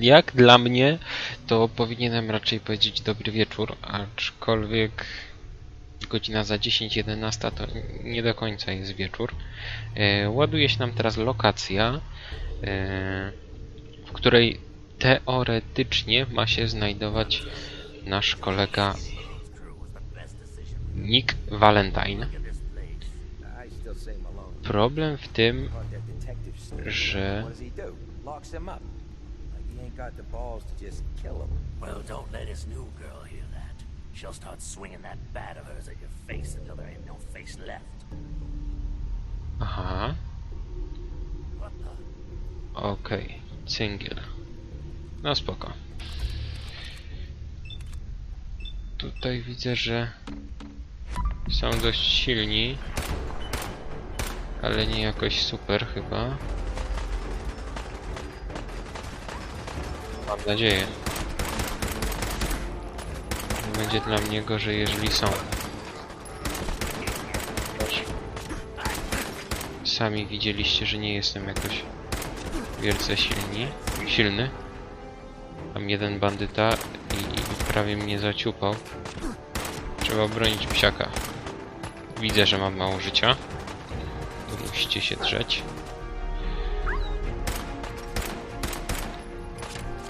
jak dla mnie, to powinienem raczej powiedzieć dobry wieczór, aczkolwiek godzina za 10-11 to nie do końca jest wieczór. E, ładuje się nam teraz lokacja, e, w której teoretycznie ma się znajdować nasz kolega Nick Valentine. Problem w tym, że he ain't got the balls to just kill him. Well, don't let his new girl hear that. She'll start swinging that bat of hers at your face until there ain't no face left. aha, What the? okej, cyngiel. No spoko. Tutaj widzę, że są dość silni, ale nie jakoś super chyba. Mam nadzieję. Nie będzie dla mnie gorzej, jeżeli są. Sami widzieliście, że nie jestem jakoś wielce silni, silny. Mam jeden bandyta i, i prawie mnie zaciupał. Trzeba obronić psiaka. Widzę, że mam mało życia. To musicie się drzeć.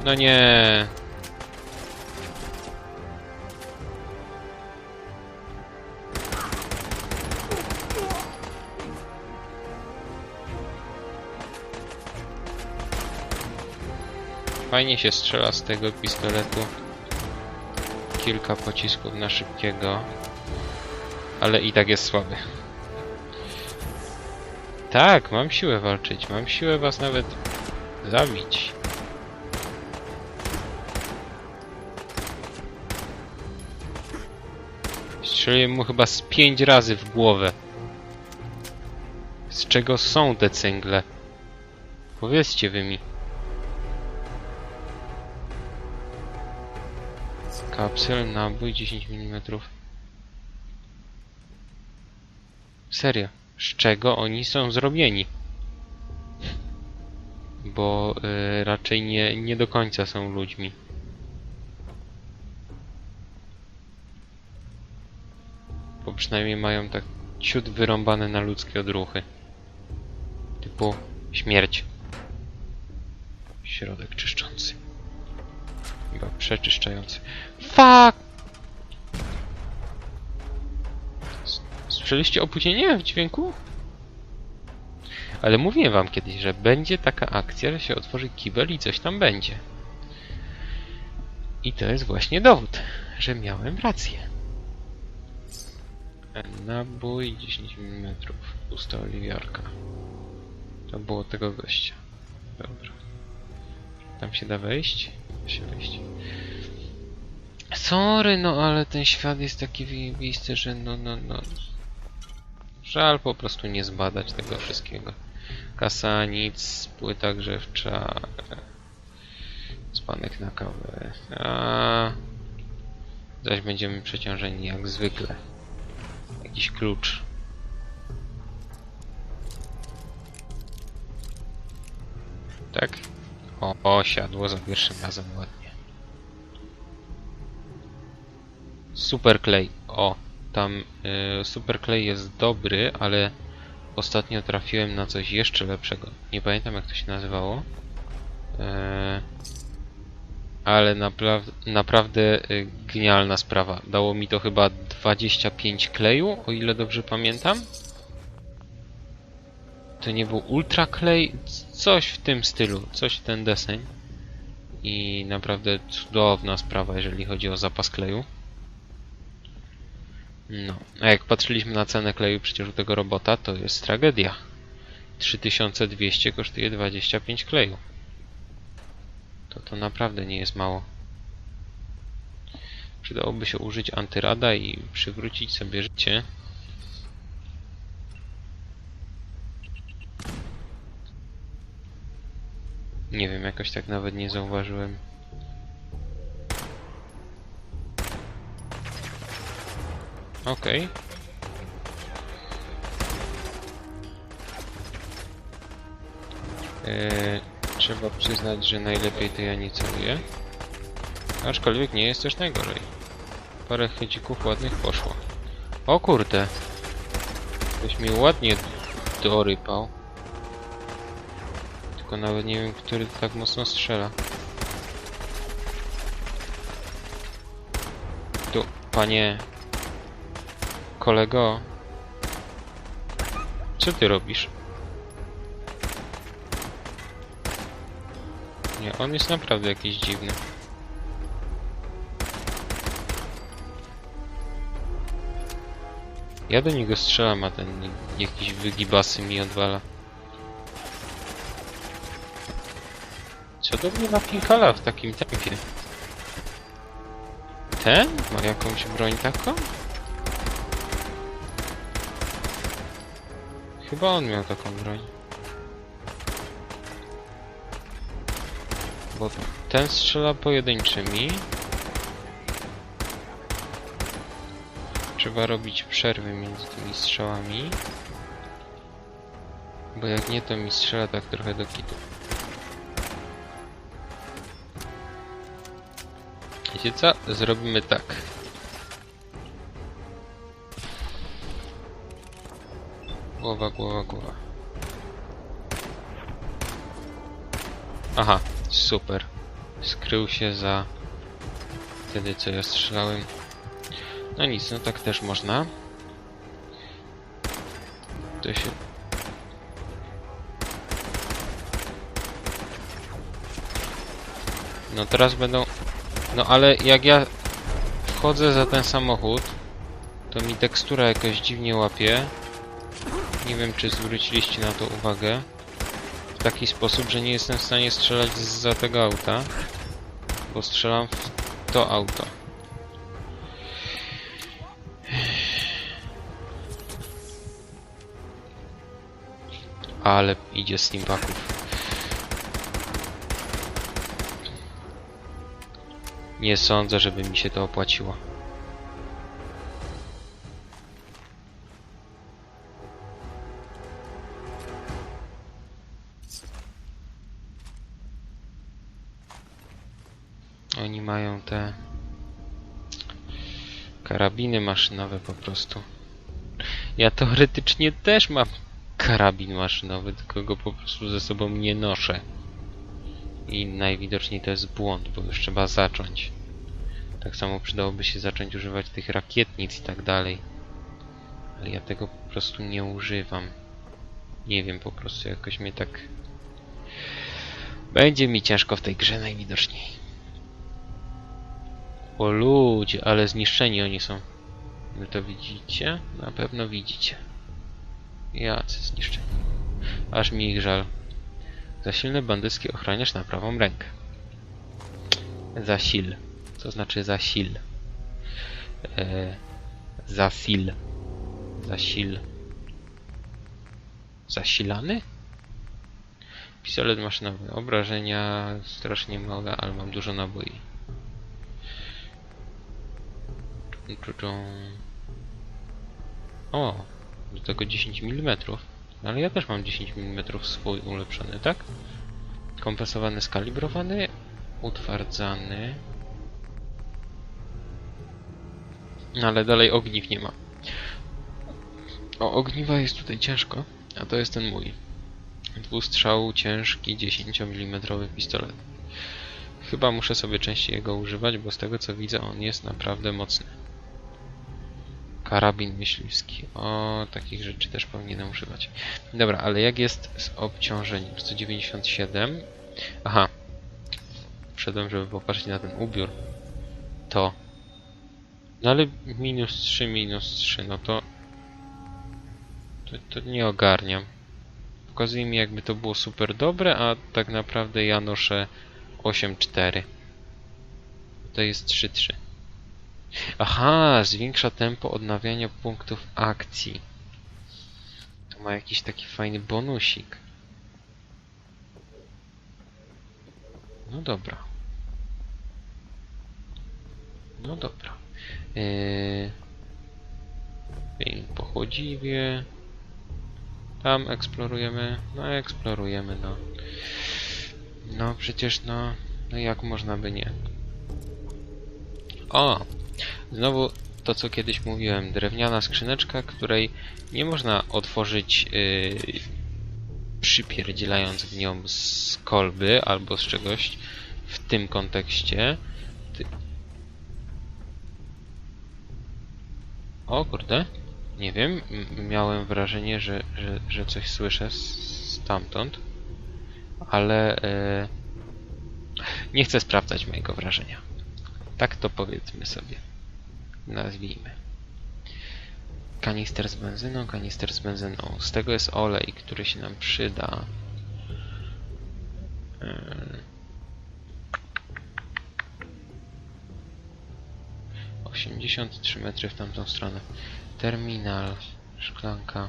No nie. Fajnie się strzela z tego pistoletu. Kilka pocisków na szybkiego. Ale i tak jest słaby. Tak, mam siłę walczyć. Mam siłę was nawet zabić. Strzeliłem mu chyba z pięć razy w głowę. Z czego są te cyngle? Powiedzcie wy mi. Kapsel, nabój 10 mm. Serio, z czego oni są zrobieni? Bo y, raczej nie, nie do końca są ludźmi. Bo przynajmniej mają tak ciut wyrąbane na ludzkie odruchy. Typu śmierć. Środek czyszczący. Chyba przeczyszczający. Fuck! Słyszeliście opóźnienie w dźwięku? Ale mówiłem wam kiedyś, że będzie taka akcja, że się otworzy kibel i coś tam będzie. I to jest właśnie dowód, że miałem rację. Nabój 10 mm. Pusta oliwiarka. To było tego gościa. Dobra. Tam się da wejść? Da się wejść. Sorry, no ale ten świat jest taki wyjebisty, że no, no, no. Żal po prostu nie zbadać tego wszystkiego. Kasa, nic, płyta grzewcza, spanek na kawę. A zaś będziemy przeciążeni jak zwykle. Jakiś klucz. Tak? O, o, siadło za pierwszym razem ładnie. Super klej. O, tam y, super klej jest dobry, ale ostatnio trafiłem na coś jeszcze lepszego. Nie pamiętam jak to się nazywało. E, ale napra naprawdę y, genialna sprawa. Dało mi to chyba 25 kleju, o ile dobrze pamiętam. To nie był ultra klej, coś w tym stylu, coś w ten deseń. I naprawdę cudowna sprawa, jeżeli chodzi o zapas kleju. No, a jak patrzyliśmy na cenę kleju przecież u tego robota, to jest tragedia. 3200 kosztuje 25 kleju. To to naprawdę nie jest mało. Przydałoby się użyć antyrada i przywrócić sobie życie. Nie wiem, jakoś tak nawet nie zauważyłem. Okej. Eee, Trzeba przyznać, że najlepiej to ja nie celuję. Aczkolwiek nie jest też najgorzej. Parę chycików ładnych poszło. O kurde! Ktoś mi ładnie dorypał. Tylko nawet nie wiem, który tak mocno strzela. Tu, panie... Kolego... Co ty robisz? Nie, on jest naprawdę jakiś dziwny. Ja do niego strzelam, a ten jakiś wygibasy mi odwala. Co do mnie napinkala w takim tempie? Ten? Ma jakąś broń taką? Chyba on miał taką broń. Bo ten strzela pojedynczymi. Trzeba robić przerwy między tymi strzałami. Bo jak nie, to mi strzela tak trochę do kitu. Wiecie co? Zrobimy tak. Głowa, głowa, głowa. Aha, super. Skrył się za wtedy, co ja strzelałem. No nic, no tak też można. To się... No teraz będą... No ale jak ja wchodzę za ten samochód, to mi tekstura jakoś dziwnie łapie. Nie wiem, czy zwróciliście na to uwagę. Taki sposób, że nie jestem w stanie strzelać za tego auta, bo strzelam w to auto. Ale idzie steampaków. Nie sądzę, żeby mi się to opłaciło. Oni mają te karabiny maszynowe po prostu. Ja teoretycznie też mam karabin maszynowy, tylko go po prostu ze sobą nie noszę. I najwidoczniej to jest błąd, bo już trzeba zacząć. Tak samo przydałoby się zacząć używać tych rakietnic i tak dalej. Ale ja tego po prostu nie używam. Nie wiem, po prostu jakoś mnie tak... Będzie mi ciężko w tej grze najwidoczniej. O ludzie, ale zniszczeni oni są. Wy to widzicie? Na pewno widzicie. Jacy zniszczeni. Aż mi ich żal. Za silny bandycki ochraniacz na prawą rękę. Zasil. Co znaczy zasil? E, zasil. Zasil. Zasilany? Pistolet maszynowy. Obrażenia strasznie małe, ale mam dużo naboi. Tu, tu. O, do tego 10 mm. No ale ja też mam 10 mm swój ulepszony, tak? Kompensowany, skalibrowany, utwardzany. No ale dalej ogniw nie ma. O, ogniwa jest tutaj ciężko, a to jest ten mój. Dwustrzał, ciężki, 10 mm pistolet. Chyba muszę sobie częściej jego używać, bo z tego co widzę on jest naprawdę mocny. Karabin myśliwski. O, takich rzeczy też powinienem używać. Dobra, ale jak jest z obciążeniem? 197. Aha. Wszedłem, żeby popatrzeć na ten ubiór. To. No ale minus 3, minus 3, no to... To, to nie ogarniam. Pokazuje mi jakby to było super dobre, a tak naprawdę ja noszę 8,4. To jest 3,3. Aha, zwiększa tempo odnawiania punktów akcji. To ma jakiś taki fajny bonusik. No dobra. No dobra. Yy... Pochodziwie. Tam eksplorujemy. No eksplorujemy, no. No przecież no, no jak można by nie. O! Znowu to co kiedyś mówiłem, drewniana skrzyneczka, której nie można otworzyć yy, przypierdzielając w nią z kolby albo z czegoś w tym kontekście. Ty... O kurde, nie wiem, miałem wrażenie, że, że, że coś słyszę stamtąd, ale e, nie chcę sprawdzać mojego wrażenia. Tak to powiedzmy sobie. Nazwijmy. Kanister z benzyną, kanister z benzyną. Z tego jest olej, który się nam przyda. Yy. 83 metry w tamtą stronę. Terminal, szklanka.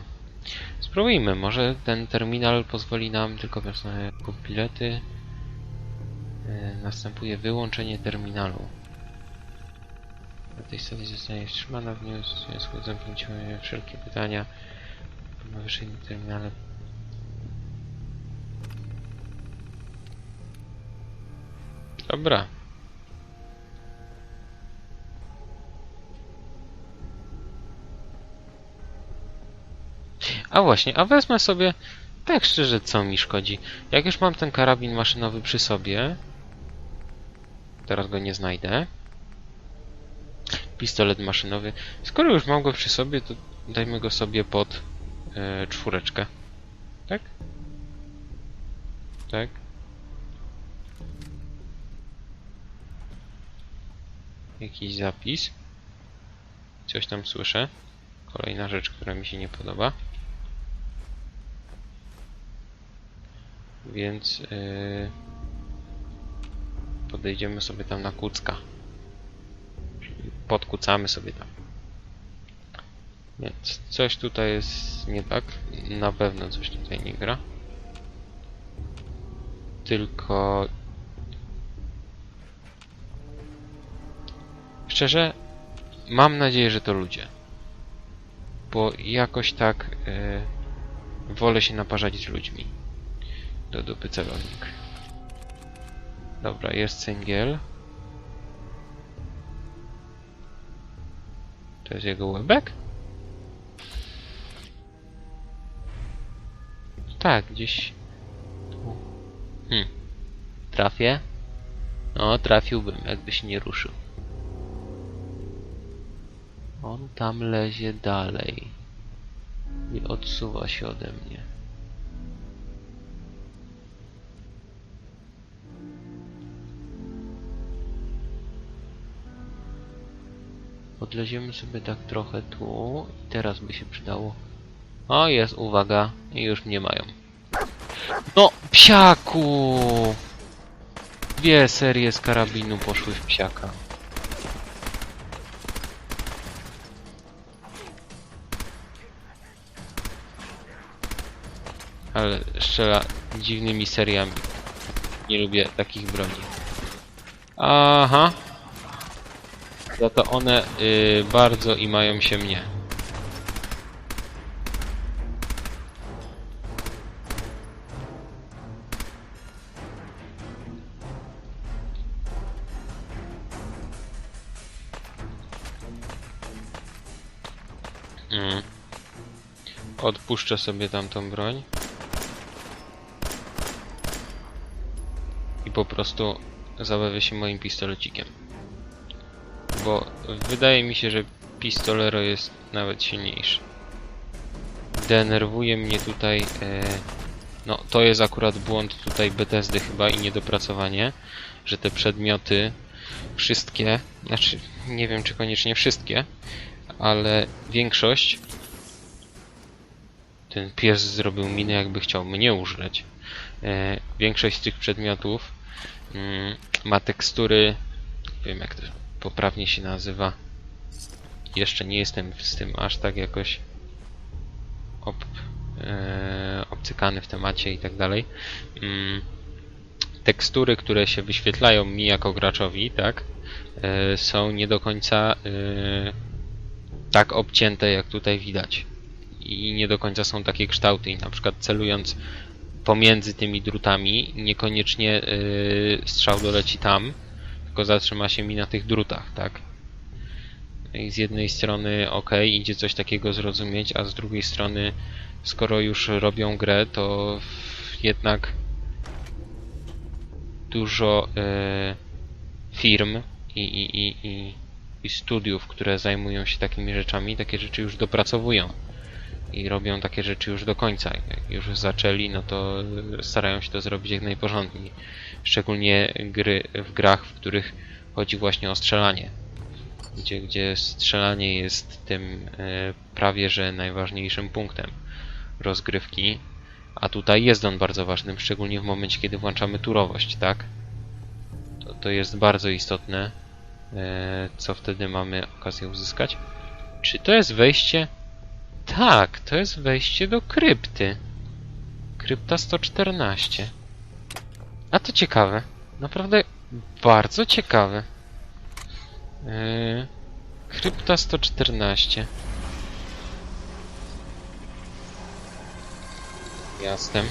Spróbujmy, może ten terminal pozwoli nam tylko sobie kup bilety. Yy, następuje wyłączenie terminalu. Na tej stacji zostanie wstrzymana w niej w związku z zamknięciem wszelkie pytania na wyższym terminale. Dobra. A właśnie, a wezmę sobie tak szczerze, co mi szkodzi. Jak już mam ten karabin maszynowy przy sobie, teraz go nie znajdę. Pistolet maszynowy. Skoro już mam go przy sobie, to dajmy go sobie pod e, czwóreczkę. Tak? Tak. Jakiś zapis. Coś tam słyszę. Kolejna rzecz, która mi się nie podoba. Więc yy, podejdziemy sobie tam na kucka. Podkucamy sobie tam. Więc coś tutaj jest nie tak. Na pewno coś tutaj nie gra. Tylko... Szczerze, mam nadzieję, że to ludzie. Bo jakoś tak yy, wolę się naparzać z ludźmi. Do dupy celownik. Dobra, jest cyngiel. To jest jego łebek? Tak, gdzieś... Hmm. Trafię? No, trafiłbym, jakby się nie ruszył. On tam lezie dalej. I odsuwa się ode mnie. Podleziemy sobie tak trochę tu i teraz by się przydało. O, jest, uwaga, i już mnie mają. No, psiaku! Dwie serie z karabinu poszły w psiaka. Ale strzela dziwnymi seriami. Nie lubię takich broni. Aha. Za to one y, bardzo i mają się mnie. Mm. Odpuszczę sobie tamtą broń. I po prostu zabawię się moim pistolecikiem. Bo wydaje mi się, że pistolero jest nawet silniejszy. Denerwuje mnie tutaj... E, no, to jest akurat błąd tutaj Bethesdy chyba i niedopracowanie, że te przedmioty wszystkie, znaczy nie wiem czy koniecznie wszystkie, ale większość ten pies zrobił minę jakby chciał mnie użreć. E, większość z tych przedmiotów mm, ma tekstury, nie wiem jak to poprawnie się nazywa. Jeszcze nie jestem z tym aż tak jakoś ob, e, obcykany w temacie i tak dalej. Mm, tekstury, które się wyświetlają mi jako graczowi, tak, e, są nie do końca e, tak obcięte jak tutaj widać i nie do końca są takie kształty i na przykład celując pomiędzy tymi drutami. Niekoniecznie yy, strzał doleci tam, tylko zatrzyma się mi na tych drutach, tak? I z jednej strony ok, idzie coś takiego zrozumieć, a z drugiej strony skoro już robią grę, to jednak dużo e, firm i, i, i, i, i studiów, które zajmują się takimi rzeczami, takie rzeczy już dopracowują i robią takie rzeczy już do końca. Jak już zaczęli, no to starają się to zrobić jak najporządniej. Szczególnie gry w grach, w których chodzi właśnie o strzelanie. Gdzie, gdzie strzelanie jest tym e, prawie że najważniejszym punktem rozgrywki. A tutaj jest on bardzo ważnym, szczególnie w momencie, kiedy włączamy turowość, tak? To, to jest bardzo istotne, e, co wtedy mamy okazję uzyskać. Czy to jest wejście? Tak, to jest wejście do krypty. Krypta 114. A to ciekawe. Naprawdę bardzo ciekawe. Yy, krypta 114. Jasne.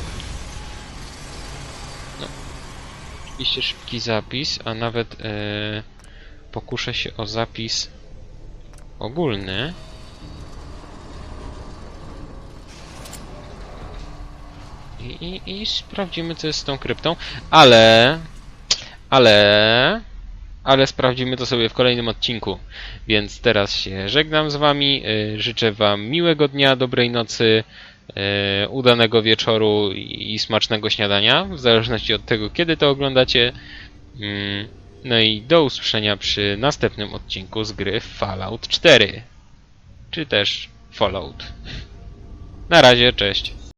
No. Oczywiście szybki zapis, a nawet yy, pokuszę się o zapis ogólny. I, i, I sprawdzimy, co jest z tą kryptą. Ale. Ale. Ale sprawdzimy to sobie w kolejnym odcinku. Więc teraz się żegnam z Wami. y, Życzę Wam miłego dnia, dobrej nocy, y, udanego wieczoru i smacznego śniadania. W zależności od tego, kiedy to oglądacie. Mm, No i do usłyszenia przy następnym odcinku z gry Fallout 4. Czy też Fallout. Na razie, cześć.